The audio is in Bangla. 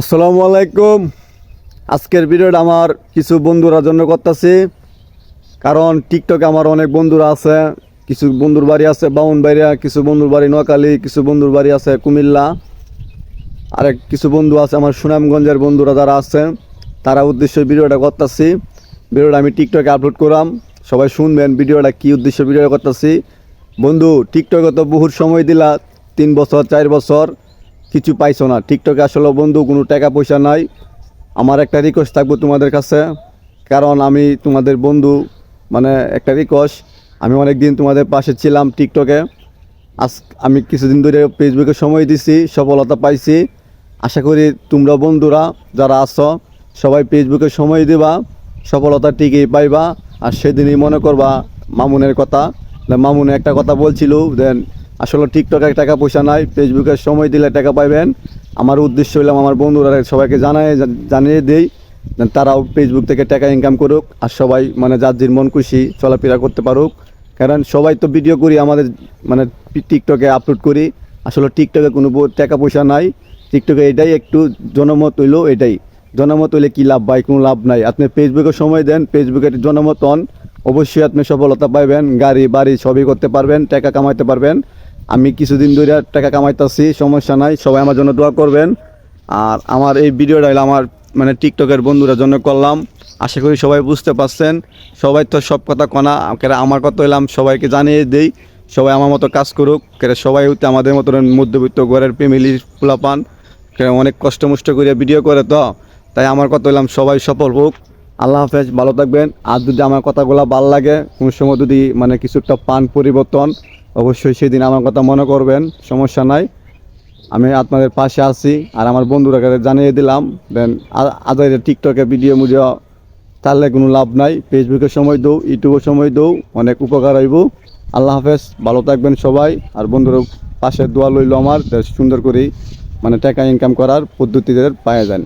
আসসালামু আলাইকুম। আজকের ভিডিওটা আমার কিছু বন্ধুরা জন্য করতেছি। কারণ টিকটকে আমার অনেক বন্ধুরা আছে, কিছু বন্ধুর বাড়ি আছে বাউনবাড়িয়া কিছু বন্ধুর বাড়ি নোয়াখালী, কিছু বন্ধুর বাড়ি আছে কুমিল্লা। আরেক কিছু বন্ধু আছে আমার সুনামগঞ্জের বন্ধুরা যারা আছে, তারা উদ্দেশ্যে ভিডিওটা করতেছি। ভিডিওটা আমি টিকটকে আপলোড করাম। সবাই শুনবেন ভিডিওটা কি উদ্দেশ্য ভিডিও করতেছি। বন্ধু টিকটকে তো বহুত সময় দিলা, তিন বছর, চার বছর। কিছু পাইছো না। টিকটকে আসলে বন্ধু, কোনো টাকা পয়সা নাই। আমার একটা রিকোয়েস্ট থাকব তোমাদের কাছে। কারণ আমি তোমাদের বন্ধু মানে একটা রিকোয়েস্ট আমি অনেক দিন তোমাদের পাশে ছিলাম টিকটকে আজ আমি কিছুদিন ধরে ফেসবুকে সময় দিছি, সফলতা পাইছি। আশা করি তোমরা বন্ধুরা যারা আছো, সবাই ফেসবুকে সময় দিবা, সফলতা ঠিকই পাইবা। আর সেদিনই মনে করবা মামুনের কথা। মামুনে একটা কথা বলছিল, দেন আসলে টিকটকে টাকা পয়সা নাই ফেসবুকে সময় দিলে টাকা পাইবেন। আমার উদ্দেশ্য হইলাম আমার বন্ধুরা সবাইকে জানাই জানিয়ে দেই তারাও ফেসবুক থেকে টাকা ইনকাম করুক আর সবাই মানে যার যার মন খুশি চলাফেরা করতে পারুক। কারণ সবাই তো ভিডিও করি, আমাদের মানে টিকটকে আপলোড করি। আসলে টিকটকে কোনো টাকা পয়সা নাই। টিকটকে এটাই একটু জনমত হইল এটাই। জনমত হইলে কী লাভ ভাই? কোনো লাভ নাই। আপনি ফেসবুকে সময় দেন ফেসবুকে জনমত হন। অবশ্যই আপনি সফলতা পাইবেন, গাড়ি, বাড়ি সবই করতে পারবেন, টাকা কামাইতে পারবেন। আমি কিছুদিন ধরে টাকা কামাইতেছি, সমস্যা নাই, সবাই আমার জন্য দোয়া করবেন। আর আমার এই ভিডিওটা হলো আমার মানে টিকটকের বন্ধুরা জন্য করলাম। আশা করি সবাই বুঝতে পারছেন। সবাই তো সব কথা কনা আমার কথা হইলাম, সবাইকে জানিয়ে দেই। সবাই আমার মতো কাজ করুক কেরা সবাই হতে আমাদের মতো মধ্যবিত্ত ঘরের ফ্যামিলির কেরা অনেক কষ্ট মষ্ট করে ভিডিও করে তো। তাই আমার কথা হইলাম সবাই সফল হোক। আল্লাহ হাফেজ, ভালো থাকবেন। আর যদি আমার কথাগুলো ভালো লাগে, কোনো সময় যদি মানে কিছু একটা পান পরিবর্তন অবশ্যই সেদিন আমার কথা মনে করবেন, সমস্যা নাই। আমি আপনাদের পাশে আছি আর আমার বন্ধুরা কাছে জানিয়ে দিলাম, দেন আদায় টিকটকে ভিডিও মুডিও তাহলে কোনো লাভ নাই। ফেসবুকে সময় দৌ ইউটিউবে সময় দৌ, অনেক উপকার হইব। আল্লাহ হাফেজ, ভালো থাকবেন সবাই। আর বন্ধুরা, পাশে দোয়া লইল আমার সুন্দর করে মানে টাকা ইনকাম করার পদ্ধতিদের পাওয়া যান।